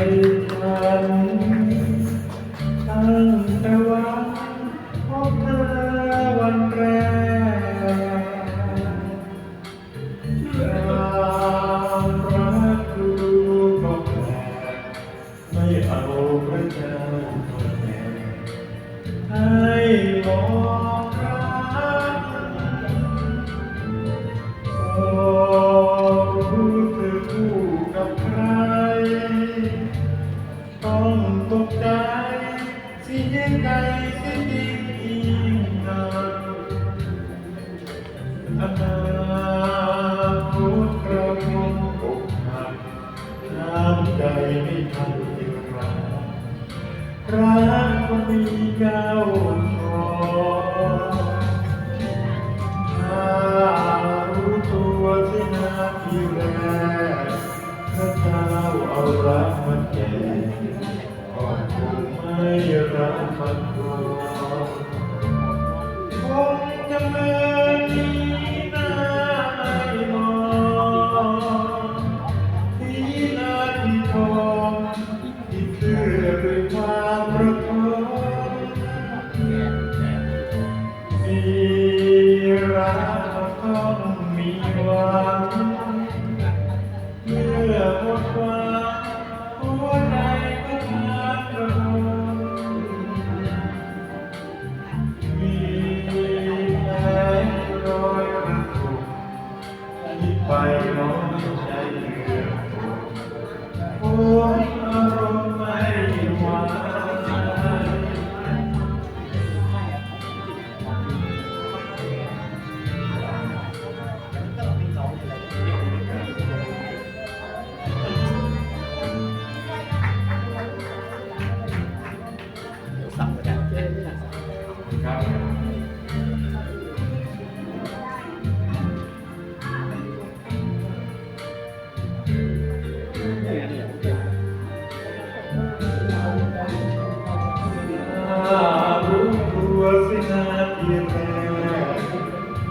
ทันตั้งแต่วันพบเธวันแรกความรักดูกแปลไม่เอาพระเจ้าตัวให้ลอง ตกใจสิเห็นใจสิดีอีกนานอนาคตกราคงอกหักน้ำใจไม่ทันจึงรักรักก็มีเก้าของ Thank you. Bye, you know.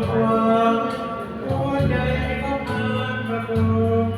ดหวังหัวใจก็ผ่านประตูม